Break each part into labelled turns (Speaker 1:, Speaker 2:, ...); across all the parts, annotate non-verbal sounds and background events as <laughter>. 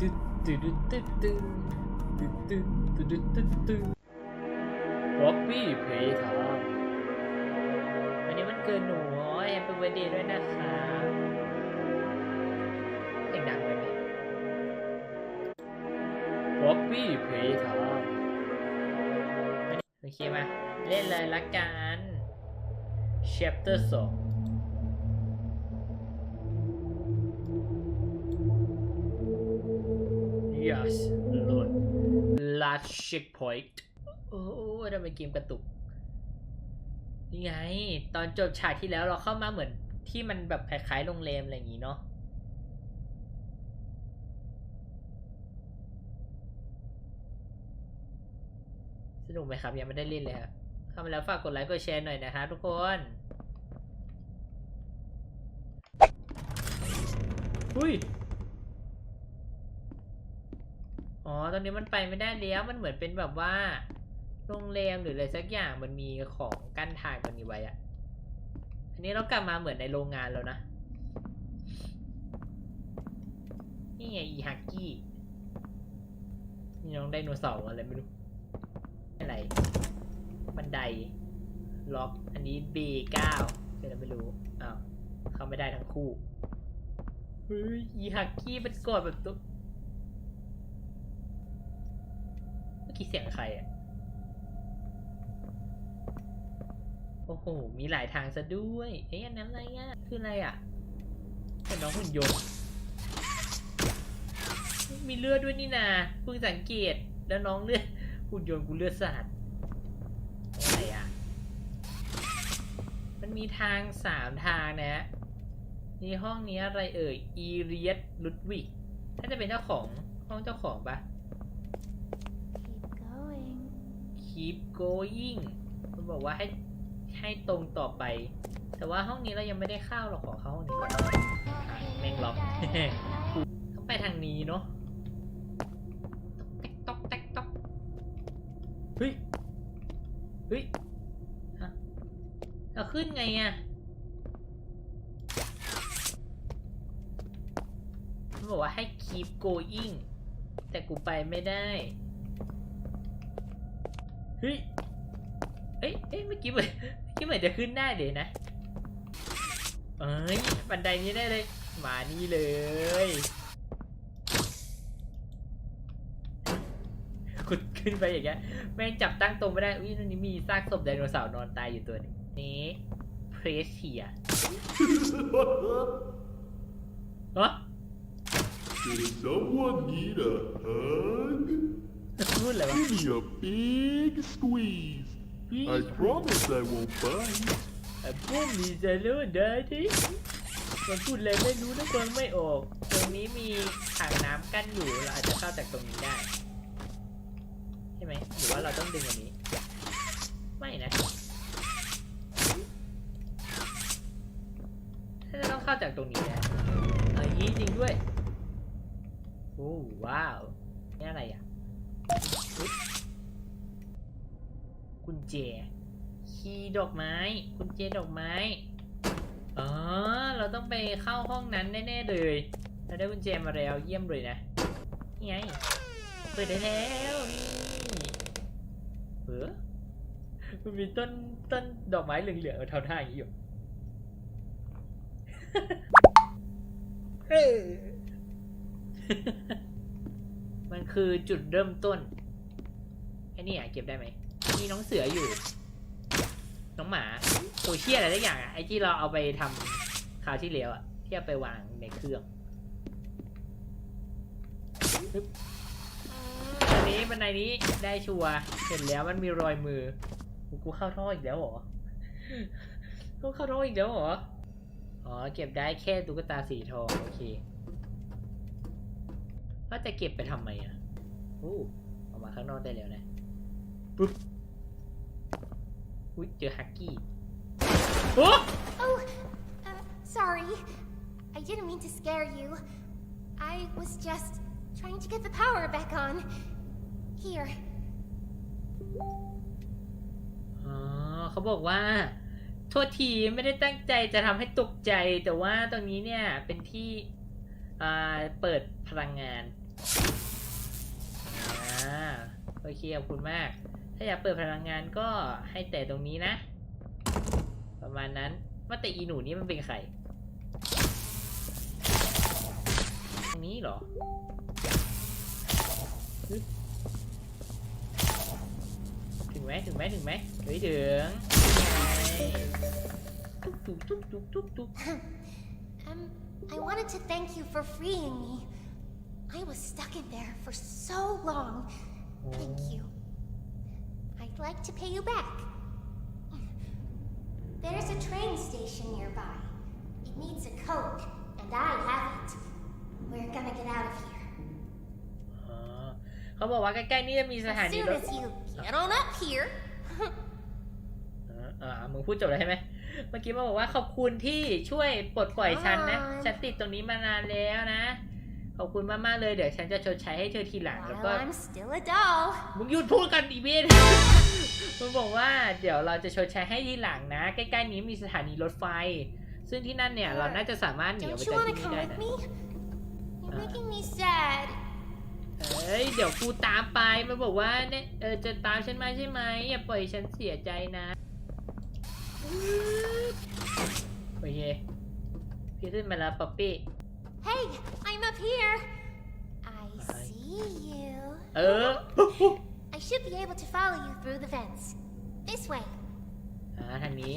Speaker 1: ตึ๊ดตึ๊ดตึ๊ดตึ๊ป๊อปปี้เพย์ครับวันนี้มันเกินหนูแอมเปิลเวดีด้วยนะคะเสีงดังไปไหมป๊อปปี้เพย์ครับโอเคมา เล่นเลยละกัน chapter 2 yes โหลด last checkpoint โอ้ทำไมเกมกระตุก นี่ไง ตอนจบฉากที่แล้วเราเข้ามาเหมือนที่มันแบบคล้ายๆโรงแรมอะไรอย่างงี้เนาะสนุกไหมครับ ยังไม่ได้เล่นเลยครับ เข้ามาแล้วฝากกดไลค์กดแชร์หน่อยนะคะทุกคนอุ้ย อ๋อ ตอนนี้มันไปไม่ได้แล้ว มันเหมือนเป็นแบบว่า โรงแรมหรืออะไรสักอย่าง มันมีของกั้นทางตรงนี้ไว้อะอันนี้เรากลับมาเหมือนในโรงงานแล้วนะ นี่ไงอีฮักกี้ นี่น้องไดโนเสาร์อะไรไม่รู้ อะไร บันได ล็อก อันนี้ B9 เป็นอะไรไม่รู้ อ้าว เข้าไม่ได้ทั้งคู่เฮ้ยอีฮักกี้มันกดแบบตุ๊บเมื่อกี้เสียงใครอะ โอ้โห มีหลายทางซะด้วย เอ๊ะอันนั้นอะไรอะ คืออะไรอะเป็นน้องหุ่นยนต์ มีเลือดด้วยนี่นาเพิ่งสังเกต แล้วน้องเลือดหุ่นยนต์กูเลือดสาดอะไรอะ มันมีทางสามทางนะนี่ห้องนี้อะไรเอ่ย อีเรียสลุดวิกถ้าจะเป็นเจ้าของห้องเจ้าของปะ
Speaker 2: Keep going.
Speaker 1: Keep going มันบอกว่าให้ให้ตรงต่อไป แต่ว่าห้องนี้เรายังไม่ได้เข้าหรอกขอเข้าห้องนี้ก่อนแม่งล็อกต้องไปทางนี้เนาะต๊อกแต๊กต๊อกตอกเฮ้ยเฮ้ยฮะเราขึ้นไงอะมันบอกว่าให้ keep going แต่กูไปไม่ได้ เฮ้ยเอ้ยเอ้ยเมื่อกี้เหมือนเมื่อกี้เหมือนจะขึ้นได้เลยนะเอ้ยบันไดนี้ได้เลย มานี่เลยขุดขึ้นไปอย่างเงี้ยแม่งจับตั้งตรงไม่ได้ อุ้ยตรงนี้มีซากศพไดโนเสาร์นอนตายอยู่ตัวหนึงนี้เพรสเทียฮะ
Speaker 3: Does someone need a hug?
Speaker 1: พูดอะไรวะ
Speaker 3: Give me a big squeeze. I promise I won't bite.
Speaker 1: แต่พวกมีจะรู้ได้ดิมันพูดอะไรไม่รู้นะฟังไม่ออก ตรงนี้มีถังน้ำกั้นอยู่เราอาจจะเข้าจากตรงนี้ได้ ใช่ไหมหรือว่าเราต้องดึงอันนี้ ไม่นะถ้าจะต้องเข้าจากตรงนี้นะเออยี่จริงด้วยโอ้ว้าว นี่อะไรอะอุ๊ย กุญแจคีย์ดอกไม้ กุญแจดอกไม้ อ๋อ เราต้องไปเข้าห้องนั้นแน่ๆเลยเราได้กุญแจมาแล้วเยี่ยมเลยนะนี่ไง เปิดได้แล้วนี่เออมันมีต้นต้นดอกไม้เหลืองๆเท่าท่าอย่างนี้อยู่มันคือจุดเริ่มต้น อ้นี่อะเก็บได้ไหมมีน้องเสืออยู่ น้องหมาตัวเชี่ยอะไรได้อย่างอะไอ้ที่เราเอาไปทำคราวที่แล้วอะที่เอาไปวางในเครื่องปึ๊บอันนี้บันไดนี้ได้ชัวร์เห็นแล้วมันมีรอยมือกูเข้าท่ออีกแล้วเหรอกูเข้าท่ออีกแล้วเหรออ๋อเก็บได้แค่ตุ๊กตาสีทองโอเคว่าจะเก็บไปทำไมอะอู้ออกมาข้างนอกได้แล้วนะ ปุ๊บอุ้ยเจอฮักกี้โอ้
Speaker 2: Oh, uh, sorry. I didn't mean to scare you. I was just trying to get the power back on. Here.
Speaker 1: อ๋อเขาบอกว่า โทษทีไม่ได้ตั้งใจจะทำให้ตกใจ แต่ว่าตรงนี้เนี่ยเป็นที่อ่าเปิดพลังงานอ่าโอเคขอบคุณมาก ถ้าอยากเปิดพลังงานก็ให้แต่ตรงนี้นะ ประมาณนั้นว่าแต่อีหนูนี่มันเป็นใคร ตรงนี้เหรอถึงไหมถึงไหมถึงไหมเฮ้ยถึงตุ๊กตุ๊กตุ๊กตุ๊กตุ๊กตุ๊ก
Speaker 2: Um, I wanted to thank you for freeing me. I was stuck in there for so long. Thank you. I'd like to pay you back. There's a train station nearby. It needs a code, and I have it. We're gonna get out of here.
Speaker 1: อ๋อเขาบอกว่าใกล้ๆนี่จะมีสถา
Speaker 2: As
Speaker 1: นี
Speaker 2: soon
Speaker 1: รถ
Speaker 2: as you get on up here.
Speaker 1: เออเออมึงพูดจบแล้วใช่ไหม เมื่อกี้มาบอกว่าขอบคุณที่ช่วยปลดปล่อยฉันนะ
Speaker 2: อ่า
Speaker 1: ฉันติดตรงนี้มานานแล้วนะ ขอบคุณมากๆเลยเดี๋ยวฉันจะชดใช้ให้เธอทีหลังแล้วก็
Speaker 2: While I'm still a doll.
Speaker 1: มึงหยุดพูดกันอีเวนมันบอกว่าเดี๋ยวเราจะชดใช้ให้ทีหลังนะ ใกล้ๆนี้มีสถานีรถไฟ ซึ่งที่นั่นเนี่ยเราน่าจะสามารถหนีออก
Speaker 2: Don't
Speaker 1: ไป
Speaker 2: you
Speaker 1: จาก
Speaker 2: want
Speaker 1: ที่
Speaker 2: to
Speaker 1: นี่
Speaker 2: come
Speaker 1: ได้
Speaker 2: with
Speaker 1: นะ
Speaker 2: me? You're
Speaker 1: Uh.
Speaker 2: making me sad.
Speaker 1: เอ้ยเดี๋ยวกูตามไปมันบอกว่าเนี่ยเออจะตามฉันมาใช่ไหมอย่าปล่อยฉันเสียใจนะโอเคพี่ขึ้นมาแล้วป๊อปปี้
Speaker 2: Hey, I'm up here. I see you.
Speaker 1: เออ
Speaker 2: I should be able to follow you through the vents. This way.
Speaker 1: อ่าทางนี้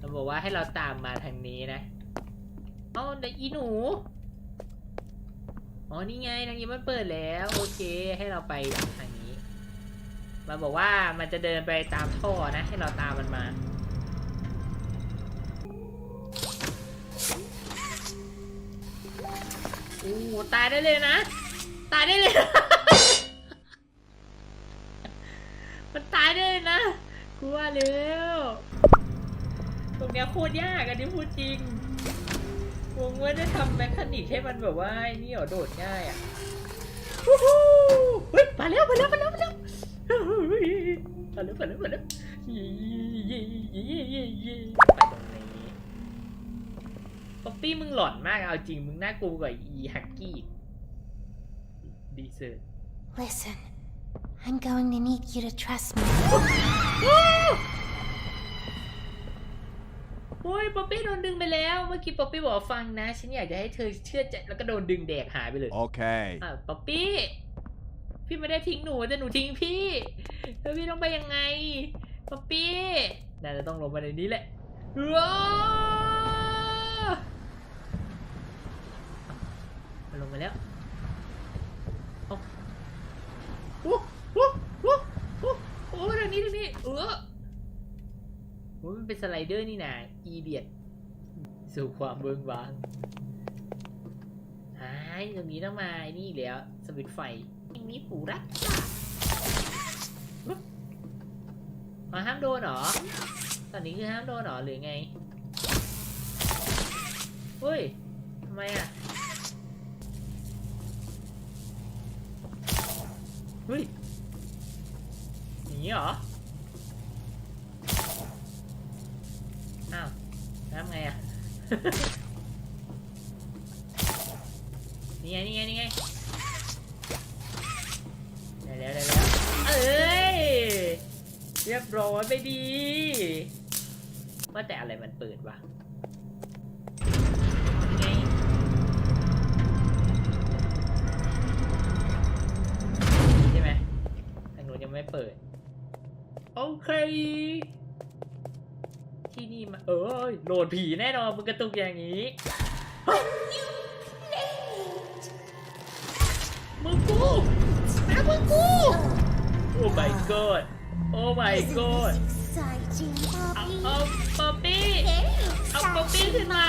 Speaker 1: มันบอกว่าให้เราตามมาทางนี้นะเอ้าเด็กอีหนู อ๋อ นี่ไงทางนี้มันเปิดแล้ว โอเค ให้เราไปทางนี้ มันบอกว่ามันจะเดินไปตามท่อนะ ให้เราตามมันมา อ้โหตายได้เลยนะ ตายได้เลยนะมันตายได้เลยนะกูว่าแล้วตรงเนี้ยโคตรยากอันนี้พูดจริงวงเว่าได้ทำแมคานิกให้มันแบบว่าไอ้นี่เหรอโดดง่ายอะวู้ฮู้เฮ้ยมาแล้วมาแล้วมาแล้วมาแล้วเฮ้มาแล้วมาแล้วมาแล้วเย่เย่เย่เย่ย่ไปตรงนี้ ป๊อปปี้มึงหลอนมากเอาจริงมึงน่ากลัวกว่าอีฮักกี้อีกดีเซอร์
Speaker 2: Listen, I'm going to need you to trust me.
Speaker 1: โอ้ยป๊อปปี้โดนดึงไปแล้ว เมื่อกี้ป๊อปปี้บอกว่าฟังนะ ฉันอยากจะให้เธอเชื่อใจแล้วก็โดนดึงแดกหายไปเลย
Speaker 3: Okay.
Speaker 1: อะป๊อปปี้ พี่ไม่ได้ทิ้งหนูแต่หนูทิ้งพี่แล้วพี่ต้องไปยังไงป๊อปปี้น่าจะต้องลงมาในนี้แหละว้าว มาแล้วเอาโอ้โอ้โอ้โอ้โอ้ทางนี้ทางนี้เออมันเป็นสไลเดอร์นี่นะอีเดียดสู่ความเบิงบางอ้ายตรงนี้ต้องมาไอ้นี่แล้วสวิตไฟยังมีปูรักอ๋อห้ามโดนเหรอ ตอนนี้คือห้ามโดนเหรอหรือไงเฮ้ยทำไมอะ เฮ้ยอย่างนี้เหรอ อ้าวแล้วทำไงอะ นี่ไง นี่ไง นี่ไง ได้แล้วได้แล้ว เอ้ย เรียบร้อยไปดี ว่าแต่อะไรมันเปิดวะ เปิด โอเค ที่นี่มา เอ้ยโหลดผีแน่นอนมึงกระตุกอย่างนี้ มึงกูนะมึงกู โอ้ my god โอ้ my
Speaker 2: Isn't
Speaker 1: god
Speaker 2: this exciting,
Speaker 1: เอา
Speaker 2: Poppy?
Speaker 1: เอาป๊อปปี้
Speaker 2: Very
Speaker 1: เอาป๊อปปี้
Speaker 2: exciting.
Speaker 1: ขึ้นมา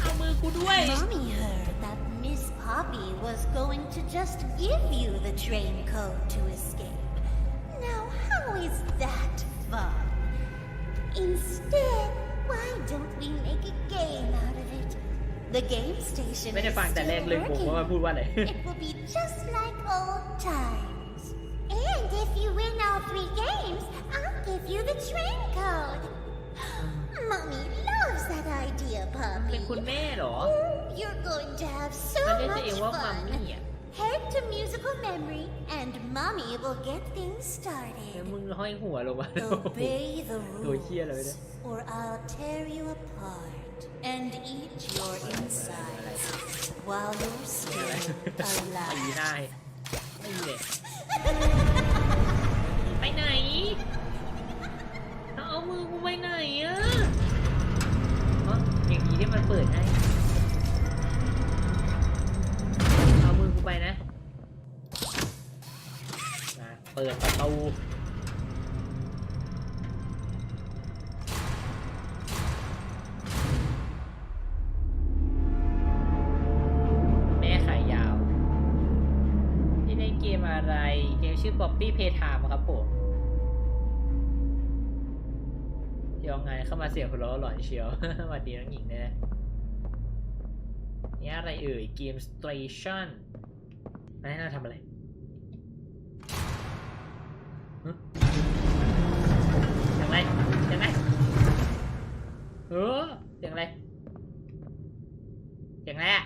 Speaker 1: เอามือกูด้วย
Speaker 4: Mommy heard that Miss Poppy was going to just give you the train code to escape. Now, how is that fun? Instead, why don't we make a game out of it? The game station
Speaker 1: ไม่ได้
Speaker 4: is
Speaker 1: ฟังแต่แรก
Speaker 4: still
Speaker 1: เลยผมว่ามัน
Speaker 4: working.
Speaker 1: พูดว่าอะไร
Speaker 4: It will be just like old times.
Speaker 2: And if you win all three games, I'll give you the train code. <gasps>
Speaker 4: Mommy loves that idea,
Speaker 1: เป็น
Speaker 4: Poppy.
Speaker 1: คุณแม่เหรอ
Speaker 4: Oh, you're going to have so
Speaker 1: มันเรียกตัว
Speaker 4: much
Speaker 1: เองว่ามัม
Speaker 4: fun.
Speaker 1: มี่อ่ะ
Speaker 4: Head to musical memory, and Mommy will get things
Speaker 1: แล้ว
Speaker 4: started.
Speaker 1: มึงห้อยหัวลงมา
Speaker 4: Obey the
Speaker 1: Tôi chia rồi
Speaker 4: rules,
Speaker 1: đấy.
Speaker 4: or I'll tear you apart and eat your insides while you're still
Speaker 1: ตี
Speaker 4: alive.
Speaker 1: ได้ไม่เลยไปไหนเอาเอามือกูไปไหนอะอ๋ออย่างนี้ที่มันเปิดให้ <laughs> เปิดประตูแม่ขายยาว ที่เล่นเกมอะไร เกมชื่อ Poppy Playtime ครับผมยองไงเข้ามาเสียงหัวเราะหลอนเชียว สวัสดีน้องหญิงนะนี่อะไรเอ่ยเกม Station นายน่าทำอะไร อย่างไรอย่างไรเอออย่างไรอย่างไรอะ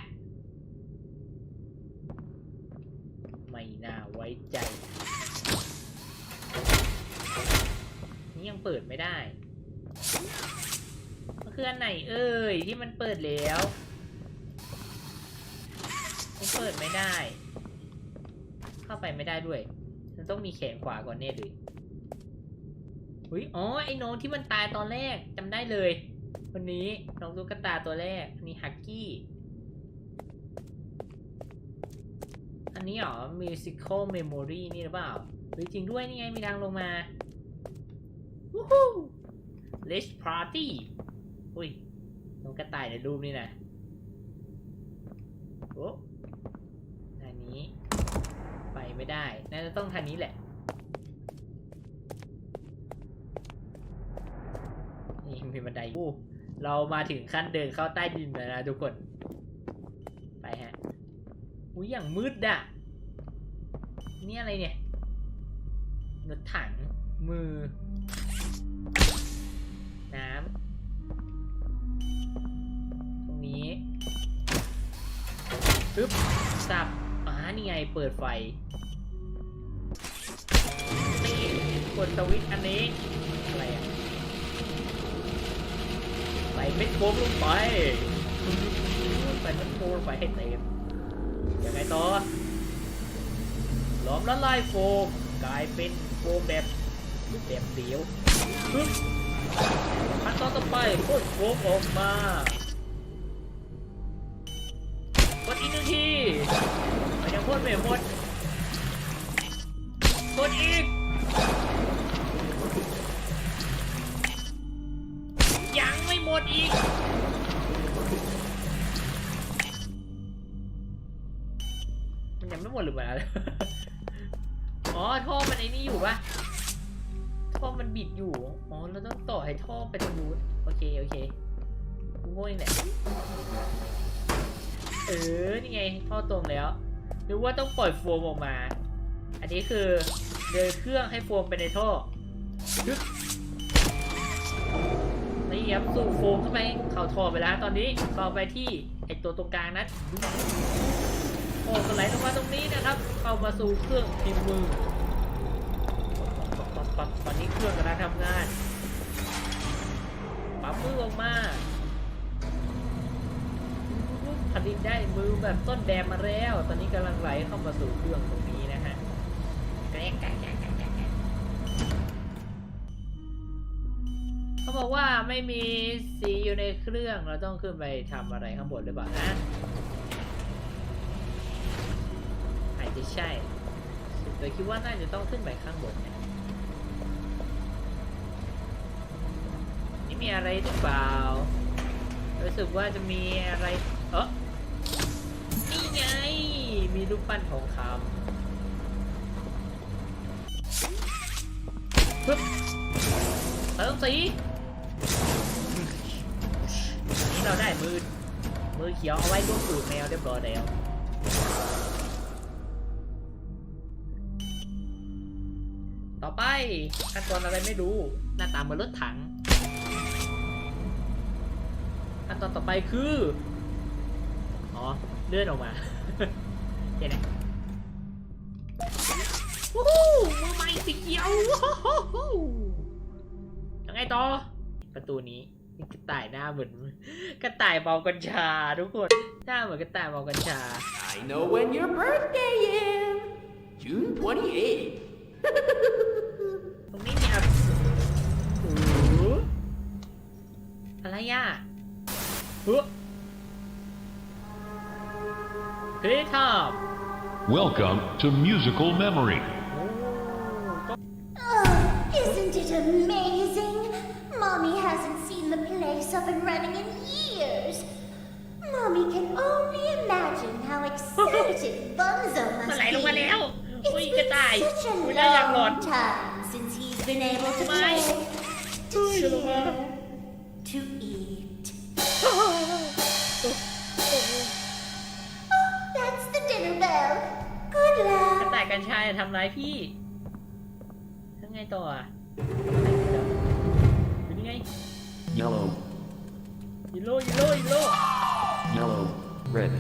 Speaker 1: ไม่น่าไว้ใจนี่ยังเปิดไม่ได้มันคืออันไหนเอ่ยที่มันเปิดแล้วมันเปิดไม่ได้ เข้าไปไม่ได้ด้วย ต้องมีแขนขวาก่อนแน่เลยอุ้ยอ๋อ ไอ้น้องที่มันตายตอนแรกจำได้เลยคนนี้น้องตุ๊กตาตัวแรก อันนี้ฮักกี้ อันนี้เหรอ musical memory นี่หรือเปล่าหรือจริงด้วยนี่ไงมีทางลงมา วู้ฮู้ let's party อุ้ยน้องกระต่ายในรูปนี่นะโอ้อันนี้ ไม่ได้น่าจะต้องทางนี้แหละ นี่มีบันไดอู้เรามาถึงขั้นเดินเข้าใต้ดินแล้วนะทุกคน ไปฮะอุ้ยอย่างมืดอะนี่อะไรเนี่ยรถถัง มือ น้ำ ตรงนี้ปึ๊บสับอ่านี่ไง เปิดไฟ นี่กดสวิตช์อันนี้ อะไรอะใส่เม็ดโฟมลงไปใส่เม็ดโฟมลงไปให้เต็มยังไงต่อหลอมละลายโฟมกลายเป็นโฟมแบบแบบเดียวขั้นตอนต่อไปพ่นโฟมออกมากดอีกหนึ่งทีมันยังพ่นไม่หมด อ๋อท่อมันไอ้นี่อยู่ปะท่อมันบิดอยู่ อ๋อเราต้องต่อให้ท่อไปตรงนู้นโอเคโอเคกูโง่เองแหละเออ นี่ไงท่อตรงแล้วหรือว่าต้องปล่อยโฟมออกมา อันนี้คือเดินเครื่องให้โฟมไปในท่อนี่ครับสูบโฟมเข้าไปเข้าท่อไปแล้วตอนนี้เข้าไปที่ไอตัวตรงกลางนั้น โอ้ก็ไหลลงมาตรงนี้นะครับ เข้ามาสู่เครื่องพิมพ์มือปั๊บปั๊บตอนนี้เครื่องกำลังทำงานปั๊บมือออกมาผลิตได้มือแบบต้นแบบมาแล้ว ตอนนี้กำลังไหลเข้ามาสู่เครื่องตรงนี้นะฮะแกแกแกเขาบอกว่าไม่มีสีอยู่ในเครื่องเราต้องขึ้นไปทำอะไรข้างบนหรือเปล่านะ จะใช่แต่คิดว่าน่าจะต้องขึ้นไปข้างบนนะนี่มีอะไรหรือเปล่า รู้สึกว่าจะมีอะไรเออนี่ไง มีรูปปั้นทองคำปึ๊บเติมสีนี่เราได้มือ มือเขียวเอาไว้ลูบตูดแมวเรียบร้อยแล้ว ไปขั้นตอนอะไรไม่รู้ หน้าตาเหมือนรถถัง ขั้นตอนต่อไปคือ อ๋อ เลื่อนออกมาเห็นไหมวู้ฮู้มือใหม่สีเขียวยังไงต่อ ประตูนี้กระต่ายหน้าเหมือนกระต่ายเมากัญชาทุกคน หน้าเหมือนกระต่ายเมากัญชา
Speaker 5: I know when your birthday is. June
Speaker 1: 28 อะไรอะเฮ้ยกรีทอป
Speaker 6: Welcome to Musical Memory.
Speaker 1: โอ้ก็
Speaker 4: Oh, isn't it amazing? Mommy hasn't seen the place up and running in years. Mommy can only imagine how excited Bunzo
Speaker 1: มัน
Speaker 4: must
Speaker 1: ไหลลงมา
Speaker 4: be.
Speaker 1: แล้วอุ้ย
Speaker 4: It's
Speaker 1: กระต่าย
Speaker 4: been such
Speaker 1: อุ้ย
Speaker 4: a
Speaker 1: น่าอยากหลอน
Speaker 4: long time since he's been able to
Speaker 1: Bye.
Speaker 4: play, to
Speaker 1: Ui, lộn
Speaker 4: cheer,
Speaker 1: à.
Speaker 4: to eat.
Speaker 1: โอ้โห
Speaker 4: That's the dinner bell. Good
Speaker 1: กระ
Speaker 4: luck.
Speaker 1: ต่ายกัญชาจะทำร้ายพี่ทำไงต่ออะเป็นยังไง
Speaker 7: Yellow,
Speaker 1: ยิโร่ยิโร่ยิโร่
Speaker 7: yellow, red,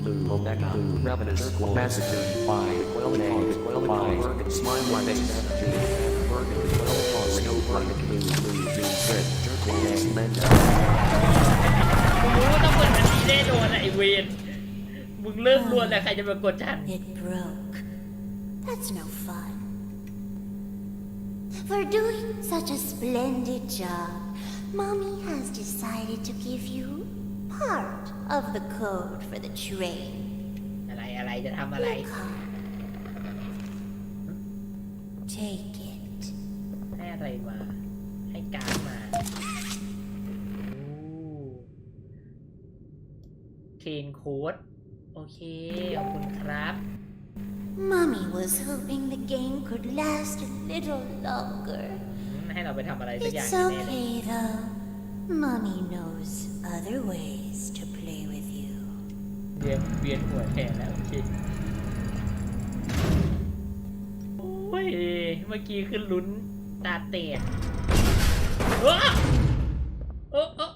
Speaker 7: blue, omega, blue, ravenous, massacre, five, well, egg, well, five, smile, face, burger, well, toss, no, burger, blue, blue, blue, red, egg, lenda,
Speaker 1: มึงรู้ว่าต้องเปิดอันนี้แน่นอนอะไอเวนมึงเริ่มรวนแล้วใครจะมากดทัน
Speaker 4: It broke. That's no fun. For doing such a splendid job, Mommy has decided to give you part of the code for the train.
Speaker 1: อะไรอะไรจะทำอะไร
Speaker 4: Your card. Take it.
Speaker 1: ให้อะไรมา ให้การ์ดมาเคนโค้ดโอเค ขอบคุณครับ
Speaker 4: Mommy was hoping the game could last a little longer.
Speaker 1: อืมให้เราไปทำอะไรสักอย่าง
Speaker 4: It's
Speaker 1: แน่เลย
Speaker 4: okay though. Mommy knows other ways to play with you.
Speaker 1: เวียนเวียนหัวแทนแล้วโอเคโอ้ย เมื่อกี้คือลุ้น ตาเตะเออเออเออ